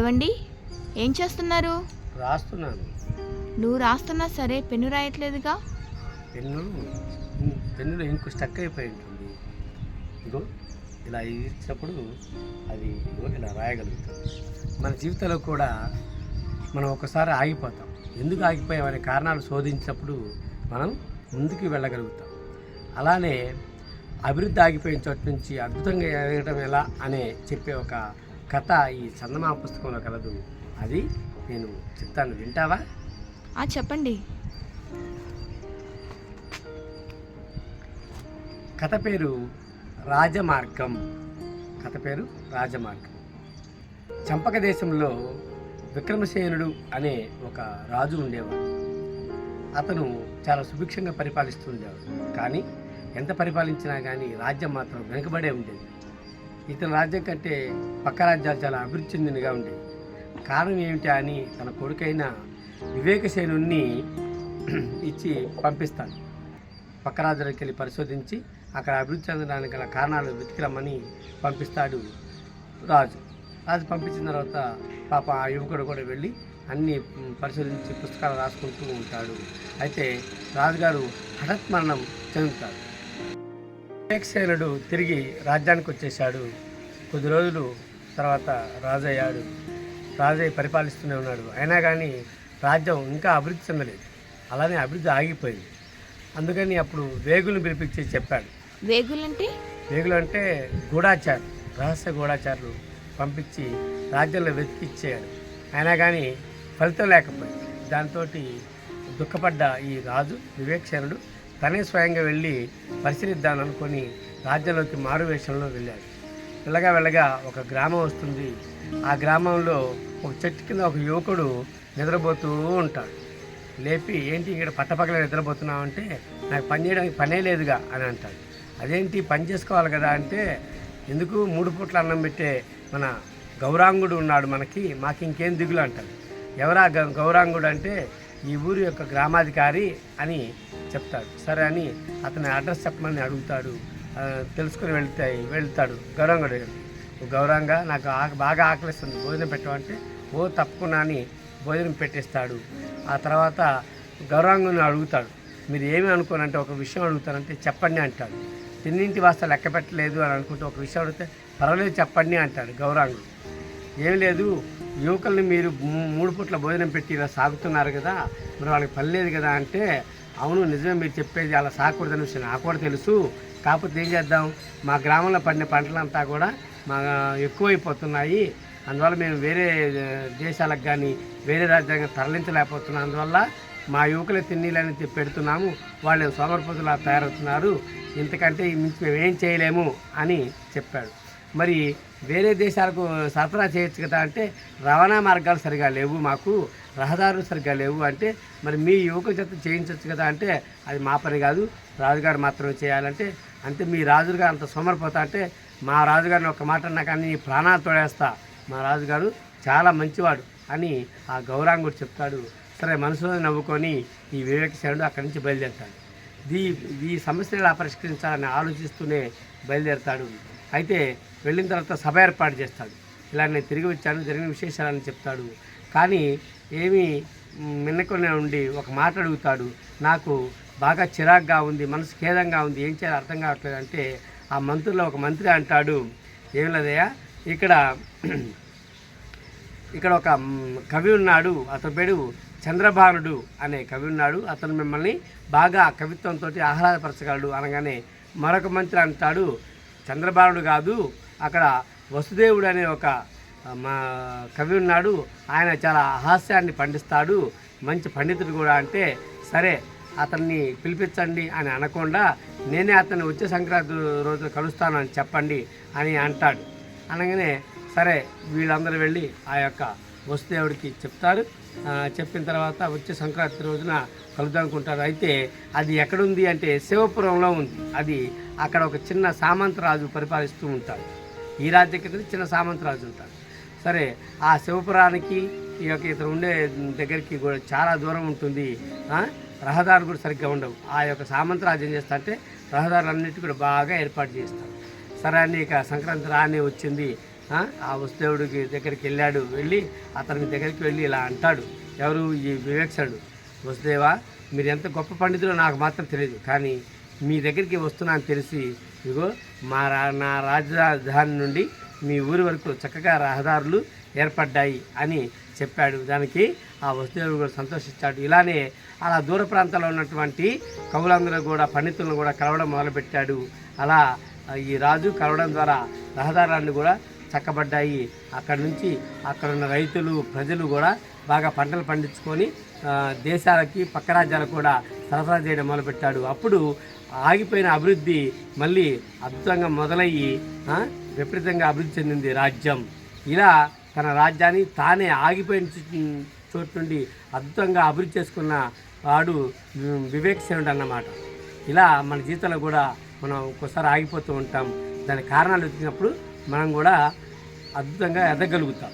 ఏవండి? ఏం చేస్తున్నారు? రాస్తున్నాను. నువ్వు రాస్తున్నా సరే పెన్ను రాయట్లేదుగా? పెన్ను పెన్నులో ఇంకో స్టక్ అయిపోయి ఉంటుంది ఇగో ఇలా ఇచ్చినప్పుడు అది ఇగో ఇలా రాయగలుగుతాం. మన జీవితంలో కూడా మనం ఒకసారి ఆగిపోతాం. ఎందుకు ఆగిపోయామనే కారణాలు శోధించినప్పుడు మనం ముందుకు వెళ్ళగలుగుతాం. అలానే అభివృద్ధి ఆగిపోయిన చోటు నుంచి అద్భుతంగా ఎదగడం ఎలా అనే చెప్పే ఒక కథ ఈ చందమా పుస్తకంలో కలదు. అది నేను చెప్తాను. వింటావా? ఆ చెప్పండి. కథ పేరు రాజమార్గం. కథ పేరు రాజమార్గం. చంపక దేశంలో విక్రమసేనుడు అనే ఒక రాజు ఉండేవాడు. అతను చాలా సుభిక్షంగా పరిపాలిస్తూ ఉండేవాడు. కానీ ఎంత పరిపాలించినా కానీ రాజ్యం మాత్రం వెనుకబడే ఉండేది. ఇతని రాజ్యం కంటే పక్క రాజ్యాలు చాలా అభివృద్ధి చెందినగా ఉండేవి కారణం ఏమిటి అని తన కొడుకైన వివేకసేనుణ్ణి ఇచ్చి పంపిస్తాను పక్క రాజులకి వెళ్ళి పరిశోధించి అక్కడ అభివృద్ధి చెందడానికి గల కారణాలు వెతికిరమ్మని పంపిస్తాడు రాజు. రాజు పంపించిన తర్వాత పాప ఆ యువకుడు కూడా వెళ్ళి అన్ని పరిశోధించి పుస్తకాలు రాసుకుంటూ ఉంటాడు. అయితే రాజుగారు హఠాత్ మరణం చెందుతాడు. వివేకసేనుడు తిరిగి రాజ్యానికి వచ్చేసాడు కొద్ది రోజులు తర్వాత రాజయ్యాడు. రాజయ్య పరిపాలిస్తూనే ఉన్నాడు. అయినా కానీ రాజ్యం ఇంకా అభివృద్ధి చెందలేదు. అలానే అభివృద్ధి ఆగిపోయింది. అందుకని అప్పుడు వేగులను పిలిపించి చెప్పాడు. వేగులంటే? వేగులు అంటే గూఢాచారు రహస్య గూఢాచారులు పంపించి రాజ్యంలో వెతికిచ్చేయాడు అయినా కానీ ఫలితం లేకపోయింది. దాంతో దుఃఖపడ్డ ఈ రాజు వివేక్షణుడు తనే స్వయంగా వెళ్ళి పరిశీలిద్దాననుకొని రాజ్యంలోకి రాజ్యంలోకి మారువేషంలో వెళ్ళాడు. వెళ్ళగా వెళ్ళగా ఒక గ్రామం వస్తుంది. ఆ గ్రామంలో ఒక చెట్టు కింద ఒక యువకుడు నిద్రపోతూ ఉంటాడు. లేపి ఏంటి ఇక్కడ పట్టపక్కల నిద్రపోతున్నావు అంటే నాకు పని చేయడానికి పనే లేదుగా అని అంటాడు. అదేంటి? పని చేసుకోవాలి కదా అంటే ఎందుకు మూడు పూట్ల అన్నం పెట్టే మన గౌరాంగుడు ఉన్నాడు మనకి మాకు ఇంకేం దిగులు అంటాడు. ఎవరా గౌరాంగుడు అంటే ఈ ఊరి యొక్క గ్రామాధికారి అని చెప్తాడు. సరే అని అతని అడ్రస్ చెప్పమని అడుగుతాడు. తెలుసుకుని వెళ్తాయి వెళ్తాడు. గౌరాంగుడు గౌరంగా నాకు ఆక బాగా ఆకలిస్తుంది. భోజనం పెట్టమంటే ఓ తప్పకుండా అని భోజనం పెట్టేస్తాడు. ఆ తర్వాత గౌరాంగుని అడుగుతాడు. మీరు ఏమి అనుకోనంటే ఒక విషయం అడుగుతానంటే చెప్పండి అంటాడు. తిన్నింటి వాస్త లెక్క పెట్టలేదు అని అనుకుంటే ఒక విషయం అడిగితే పర్వాలేదు చెప్పండి అంటాడు గౌరాంగుడు ఏం లేదు. యువకుల్ని మీరు మూడు పూట్ల భోజనం పెట్టి ఇలా సాగుతున్నారు కదా మరి వాళ్ళకి పని లేదు కదా అంటే అవును నిజమే మీరు చెప్పేది అలా సాగకూడదని విషయం. నాకు కూడా తెలుసు. కాకపోతే ఏం చేద్దాం? మా గ్రామంలో పండిన పంటలంతా కూడా మా ఎక్కువైపోతున్నాయి. అందువల్ల మేము వేరే దేశాలకు కానీ వేరే రాజ్యాంగం తరలించలేకపోతున్నాం. అందువల్ల మా యువకులే తిన్నీళ్ళని పెడుతున్నాము. వాళ్ళు సోమరపోతులా తయారవుతున్నారు. ఇంతకంటే మేము ఏం చేయలేము అని చెప్పాడు. మరి వేరే దేశాలకు సరఫరా చేయొచ్చు కదా అంటే రవాణా మార్గాలు సరిగా లేవు మాకు రహదారులు సరిగా లేవు అంటే మరి మీ యువకుల చేత చేయించవచ్చు కదా అంటే అది మా పని కాదు రాజుగారు మాత్రమే చేయాలంటే. అంటే మీ రాజుగారు అంత సోమరిపోతా అంటే మా రాజుగారిని ఒక మాట అన్నా కానీ ప్రాణాలు తోడేస్తా. మా రాజుగారు చాలా మంచివాడు అని ఆ గౌరాంగుడు చెప్తాడు. సరే మనసులో నవ్వుకొని ఈ వివేకశరణుడు అక్కడి నుంచి బయలుదేరుతాడు. ఈ ఈ సమస్యను ఎలా పరిష్కరించాలని ఆలోచిస్తూనే బయలుదేరుతాడు. అయితే వెళ్ళిన తర్వాత సభ ఏర్పాటు చేస్తాడు. ఇలా నేను తిరిగి వచ్చాను జరిగిన విశేషాలని చెప్తాడు. కానీ ఏమీ మిన్నకొనే ఉండి ఒక మాట అడుగుతాడు. నాకు బాగా చిరాగ్గా ఉంది మనసు ఖేదంగా ఉంది ఏం చేయాలో అర్థం కావట్లేదు అంటే ఆ మంత్రిలో ఒక మంత్రి అంటాడు. ఏం లేదయ్యా ఇక్కడ ఇక్కడ ఒక కవి ఉన్నాడు అతని పేరు చంద్రభానుడు అనే కవి ఉన్నాడు. అతను మిమ్మల్ని బాగా కవిత్వంతో ఆహ్లాదపరచగలడు అనగానే మరొక మంత్రి అంటాడు. చంద్రబాబుడు కాదు అక్కడ వసుదేవుడు అనే ఒక మా కవి ఉన్నాడు. ఆయన చాలా హాస్యాన్ని పండిస్తాడు. మంచి పండితుడు కూడా అంటే సరే అతన్ని పిలిపించండి అని అనకుండా నేనే అతన్ని వచ్చే సంక్రాంతి రోజున కలుస్తాను అని చెప్పండి అని అంటాడు. అనగానే సరే వీళ్ళందరూ వెళ్ళి ఆ యొక్క వసుదేవుడికి చెప్తారు. చెప్పిన తర్వాత వచ్చే సంక్రాంతి రోజున కలుద్దామనుకుంటారు. అయితే అది ఎక్కడుంది అంటే శివపురంలో ఉంది. అది అక్కడ ఒక చిన్న సామంతరాజు పరిపాలిస్తూ ఉంటాడు. ఈ రాజ్య కింద చిన్న సామంతరాజు ఉంటాడు. సరే ఆ శివపురానికి ఈ యొక్క ఇతను ఉండే దగ్గరికి కూడా చాలా దూరం ఉంటుంది. రహదారులు కూడా సరిగ్గా ఉండవు. ఆ యొక్క సామంతరాజు ఏం చేస్తా అంటే రహదారులన్నిటి కూడా బాగా ఏర్పాటు చేస్తాడు. సరే అని ఇక సంక్రాంతి రానే వచ్చింది. ఆ, ఆ వసుదేవుడికి దగ్గరికి వెళ్ళాడు. వెళ్ళి అతని దగ్గరికి వెళ్ళి ఇలా అంటాడు. ఎవరు? ఈ వివేక్షణుడు వసుదేవా మీరు ఎంత గొప్ప పండితులో నాకు మాత్రం తెలియదు. కానీ మీ దగ్గరికి వస్తున్నాను తెలిసి ఇగో మా రా నా రాజధాని నుండి మీ ఊరి వరకు చక్కగా రహదారులు ఏర్పడ్డాయి అని చెప్పాడు. దానికి ఆ వసుదేవుడు కూడా సంతోషించాడు. ఇలానే అలా దూర ప్రాంతాల్లో ఉన్నటువంటి కవులందరూ కూడా పండితులను కూడా కలవడం మొదలుపెట్టాడు. అలా ఈ రాజు కలవడం ద్వారా రహదారులను కూడా చక్కబడ్డాయి. అక్కడ నుంచి అక్కడ ఉన్న రైతులు ప్రజలు కూడా బాగా పంటలు పండించుకొని దేశాలకి పక్క రాజ్యాలకు కూడా సరఫరా చేయడం మొదలుపెట్టాడు. అప్పుడు ఆగిపోయిన అభివృద్ధి మళ్ళీ అద్భుతంగా మొదలయ్యి విపరీతంగా అభివృద్ధి చెందింది రాజ్యం. ఇలా తన రాజ్యాన్ని తానే ఆగిపోయిన చోటు నుండి అద్భుతంగా అభివృద్ధి చేసుకున్న వాడు వివేకసేనుడు అన్నమాట. ఇలా మన జీవితంలో కూడా మనం ఒక్కోసారి ఆగిపోతూ ఉంటాం. దాని కారణాలు వచ్చినప్పుడు మనం కూడా అద్భుతంగా ఎదగలుగుతాం.